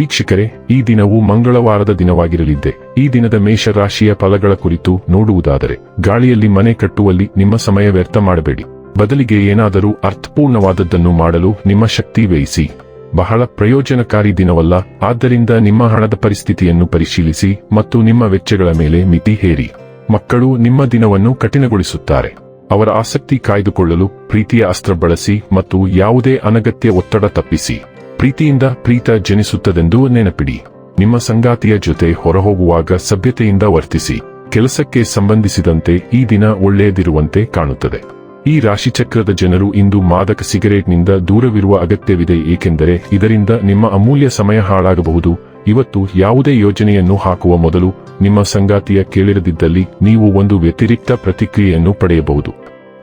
ವೀಕ್ಷಕರೇ, ಈ ದಿನವು ಮಂಗಳವಾರದ ದಿನವಾಗಿರಲಿದ್ದೆ. ಈ ದಿನದ ಮೇಷರಾಶಿಯ ಫಲಗಳ ಕುರಿತು ನೋಡುವುದಾದರೆ, ಗಾಳಿಯಲ್ಲಿ ಮನೆ ಕಟ್ಟುವಲ್ಲಿ ನಿಮ್ಮ ಸಮಯ ವ್ಯರ್ಥ ಮಾಡಬೇಡಿ. ಬದಲಿಗೆ ಏನಾದರೂ ಅರ್ಥಪೂರ್ಣವಾದದ್ದನ್ನು ಮಾಡಲು ನಿಮ್ಮ ಶಕ್ತಿ ವ್ಯಯಿಸಿ. ಬಹಳ ಪ್ರಯೋಜನಕಾರಿ ದಿನವಲ್ಲ, ಆದ್ದರಿಂದ ನಿಮ್ಮ ಹಣದ ಪರಿಸ್ಥಿತಿಯನ್ನು ಪರಿಶೀಲಿಸಿ ಮತ್ತು ನಿಮ್ಮ ವೆಚ್ಚಗಳ ಮೇಲೆ ಮಿತಿ ಹೇರಿ. ಮಕ್ಕಳು ನಿಮ್ಮ ದಿನವನ್ನು ಕಠಿಣಗೊಳಿಸುತ್ತಾರೆ. ಅವರ ಆಸಕ್ತಿ ಕಾಯ್ದುಕೊಳ್ಳಲು ಪ್ರೀತಿಯ ಅಸ್ತ್ರ ಬಳಸಿ ಮತ್ತು ಯಾವುದೇ ಅನಗತ್ಯ ಒತ್ತಡ ತಪ್ಪಿಸಿ. ಪ್ರೀತಿಯಿಂದ ಪ್ರೀತ ಜನಿಸುತ್ತದೆಂದು ನೆನಪಿಡಿ. ನಿಮ್ಮ ಸಂಗಾತಿಯ ಜೊತೆ ಹೊರಹೋಗುವಾಗ ಸಭ್ಯತೆಯಿಂದ ವರ್ತಿಸಿ, ಕೆಲಸಕ್ಕೆ ಸಂಬಂಧಿಸಿದಂತೆ ಈ ದಿನ ಒಳ್ಳೆಯದಿರುವಂತೆ ಕಾಣುತ್ತದೆ. ಈ ರಾಶಿಚಕ್ರದ ಜನರು ಇಂದು ಮಾದಕ ಸಿಗರೇಟ್ನಿಂದ ದೂರವಿರುವ ಅಗತ್ಯವಿದೆ, ಏಕೆಂದರೆ ಇದರಿಂದ ನಿಮ್ಮ ಅಮೂಲ್ಯ ಸಮಯ ಹಾಳಾಗಬಹುದು. ಇವತ್ತು ಯಾವುದೇ ಯೋಜನೆಯನ್ನು ಹಾಕುವ ಮೊದಲು ನಿಮ್ಮ ಸಂಗಾತಿಯ ಕೇಳಿರದಿದ್ದಲ್ಲಿ ನೀವು ಒಂದು ವ್ಯತಿರಿಕ್ತ ಪ್ರತಿಕ್ರಿಯೆಯನ್ನು ಪಡೆಯಬಹುದು.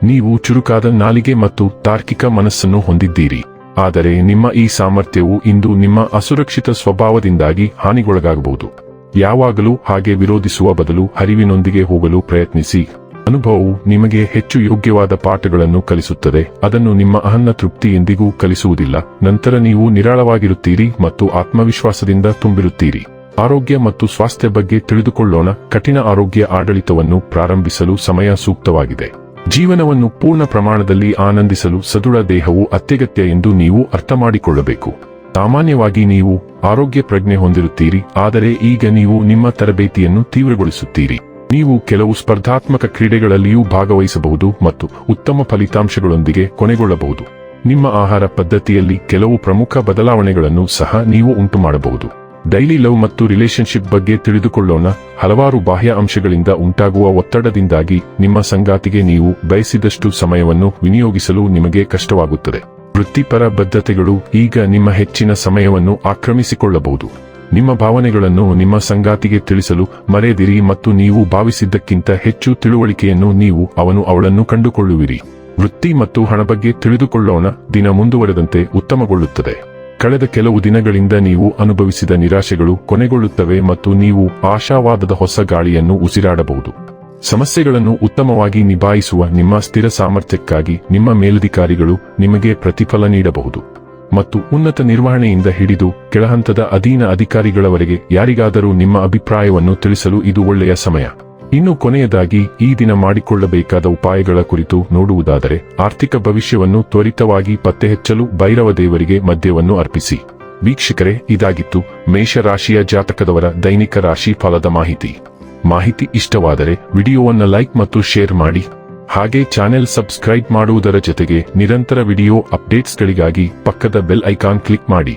ನೀವು ಚುರುಕಾದ ನಾಲಿಗೆ ಮತ್ತು ತಾರ್ಕಿಕ ಮನಸ್ಸನ್ನು ಹೊಂದಿದ್ದೀರಿ. ಆದರೆ ನಿಮ್ಮ ಈ ಸಾಮರ್ಥ್ಯವು ಇಂದು ನಿಮ್ಮ ಅಸುರಕ್ಷಿತ ಸ್ವಭಾವದಿಂದಾಗಿ ಹಾನಿಗೊಳಗಾಗಬಹುದು. ಯಾವಾಗಲೂ ಹಾಗೆ ವಿರೋಧಿಸುವ ಬದಲು ಹರಿವಿನೊಂದಿಗೆ ಹೋಗಲು ಪ್ರಯತ್ನಿಸಿ. ಅನುಭವವು ನಿಮಗೆ ಹೆಚ್ಚು ಯೋಗ್ಯವಾದ ಪಾಠಗಳನ್ನು ಕಲಿಸುತ್ತದೆ. ಅದನ್ನು ನಿಮ್ಮ ಅಹನ್ನ ತೃಪ್ತಿ ಎಂದಿಗೂ ಕಲಿಸುವುದಿಲ್ಲ. ನಂತರ ನೀವು ನಿರಾಳವಾಗಿರುತ್ತೀರಿ ಮತ್ತು ಆತ್ಮವಿಶ್ವಾಸದಿಂದ ತುಂಬಿರುತ್ತೀರಿ. ಆರೋಗ್ಯ ಮತ್ತು ಸ್ವಾಸ್ಥ್ಯ ಬಗ್ಗೆ ತಿಳಿದುಕೊಳ್ಳೋಣ. ಕಠಿಣ ಆರೋಗ್ಯ ಆಡಳಿತವನ್ನು ಪ್ರಾರಂಭಿಸಲು ಸಮಯ ಸೂಕ್ತವಾಗಿದೆ. ಜೀವನವನ್ನು ಪೂರ್ಣ ಪ್ರಮಾಣದಲ್ಲಿ ಆನಂದಿಸಲು ಸದೃಢ ದೇಹವು ಅತ್ಯಗತ್ಯ ಎಂದು ನೀವು ಅರ್ಥ ಮಾಡಿಕೊಳ್ಳಬೇಕು ಸಾಮಾನ್ಯವಾಗಿ ನೀವು ಆರೋಗ್ಯ ಪ್ರಜ್ಞೆ ಹೊಂದಿರುತ್ತೀರಿ, ಆದರೆ ಈಗ ನೀವು ನಿಮ್ಮ ತರಬೇತಿಯನ್ನು ತೀವ್ರಗೊಳಿಸುತ್ತೀರಿ. ನೀವು ಕೆಲವು ಸ್ಪರ್ಧಾತ್ಮಕ ಕ್ರೀಡೆಗಳಲ್ಲಿಯೂ ಭಾಗವಹಿಸಬಹುದು ಮತ್ತು ಉತ್ತಮ ಫಲಿತಾಂಶಗಳೊಂದಿಗೆ ಕೊನೆಗೊಳ್ಳಬಹುದು. ನಿಮ್ಮ ಆಹಾರ ಪದ್ಧತಿಯಲ್ಲಿ ಕೆಲವು ಪ್ರಮುಖ ಬದಲಾವಣೆಗಳನ್ನು ಸಹ ನೀವು ಉಂಟು ಮಾಡಬಹುದು ಡೈಲಿ ಲವ್ ಮತ್ತು ರಿಲೇಶನ್ಶಿಪ್ ಬಗ್ಗೆ ತಿಳಿದುಕೊಳ್ಳೋಣ. ಹಲವಾರು ಬಾಹ್ಯ ಅಂಶಗಳಿಂದ ಉಂಟಾಗುವ ಒತ್ತಡದಿಂದಾಗಿ ನಿಮ್ಮ ಸಂಗಾತಿಗೆ ನೀವು ಬಯಸಿದಷ್ಟು ಸಮಯವನ್ನು ವಿನಿಯೋಗಿಸಲು ನಿಮಗೆ ಕಷ್ಟವಾಗುತ್ತದೆ. ವೃತ್ತಿಪರ ಬದ್ಧತೆಗಳು ಈಗ ನಿಮ್ಮ ಹೆಚ್ಚಿನ ಸಮಯವನ್ನು ಆಕ್ರಮಿಸಿಕೊಳ್ಳಬಹುದು. ನಿಮ್ಮ ಭಾವನೆಗಳನ್ನು ನಿಮ್ಮ ಸಂಗಾತಿಗೆ ತಿಳಿಸಲು ಮರೆಯದಿರಿ ಮತ್ತು ನೀವು ಭಾವಿಸಿದ್ದಕ್ಕಿಂತ ಹೆಚ್ಚು ತಿಳುವಳಿಕೆಯನ್ನು ನೀವು ಅವನು ಅವಳನ್ನು ಕಂಡುಕೊಳ್ಳುವಿರಿ. ವೃತ್ತಿ ಮತ್ತು ಹಣ ಬಗ್ಗೆ ತಿಳಿದುಕೊಳ್ಳೋಣ. ದಿನ ಮುಂದುವರೆದಂತೆ ಉತ್ತಮಗೊಳ್ಳುತ್ತದೆ. ಕಳೆದ ಕೆಲವು ದಿನಗಳಿಂದ ನೀವು ಅನುಭವಿಸಿದ ನಿರಾಶೆಗಳು ಕೊನೆಗೊಳ್ಳುತ್ತವೆ ಮತ್ತು ನೀವು ಆಶಾವಾದದ ಹೊಸ ಗಾಳಿಯನ್ನು ಉಸಿರಾಡಬಹುದು. ಸಮಸ್ಯೆಗಳನ್ನು ಉತ್ತಮವಾಗಿ ನಿಭಾಯಿಸುವ ನಿಮ್ಮ ಸ್ಥಿರ ಸಾಮರ್ಥ್ಯಕ್ಕಾಗಿ ನಿಮ್ಮ ಮೇಲಧಿಕಾರಿಗಳು ನಿಮಗೆ ಪ್ರತಿಫಲ ನೀಡಬಹುದು. ಮತ್ತು ಉನ್ನತ ನಿರ್ವಹಣೆಯಿಂದ ಹಿಡಿದು ಕೆಳಹಂತದ ಅಧೀನ ಅಧಿಕಾರಿಗಳವರೆಗೆ ಯಾರಿಗಾದರೂ ನಿಮ್ಮ ಅಭಿಪ್ರಾಯವನ್ನು ತಿಳಿಸಲು ಇದು ಒಳ್ಳೆಯ ಸಮಯ. ಇನ್ನು ಕೊನೆಯದಾಗಿ ಈ ದಿನ ಮಾಡಿಕೊಳ್ಳಬೇಕಾದ ಉಪಾಯಗಳ ಕುರಿತು ನೋಡುವುದಾದರೆ ಆರ್ಥಿಕ ಭವಿಷ್ಯವನ್ನು ತ್ವರಿತವಾಗಿ ಪತ್ತೆಹಚ್ಚಲು ಭೈರವ ದೇವರಿಗೆ ಮದ್ಯವನ್ನು ಅರ್ಪಿಸಿ. ವೀಕ್ಷಕರೇ, ಇದಾಗಿತ್ತು ಮೇಷರಾಶಿಯ ಜಾತಕದವರ ದೈನಿಕ ರಾಶಿ ಫಲದ ಮಾಹಿತಿ. ಮಾಹಿತಿ ಇಷ್ಟವಾದರೆ ವಿಡಿಯೋವನ್ನು ಲೈಕ್ ಮತ್ತು ಶೇರ್ ಮಾಡಿ. ಹಾಗೆ ಚಾನೆಲ್ ಸಬ್ಸ್ಕ್ರೈಬ್ ಮಾಡುವುದರ ಜೊತೆಗೆ ನಿರಂತರ ವಿಡಿಯೋ ಅಪ್ಡೇಟ್ಸ್ಗಳಿಗಾಗಿ ಪಕ್ಕದ ಬೆಲ್ ಐಕಾನ್ ಕ್ಲಿಕ್ ಮಾಡಿ.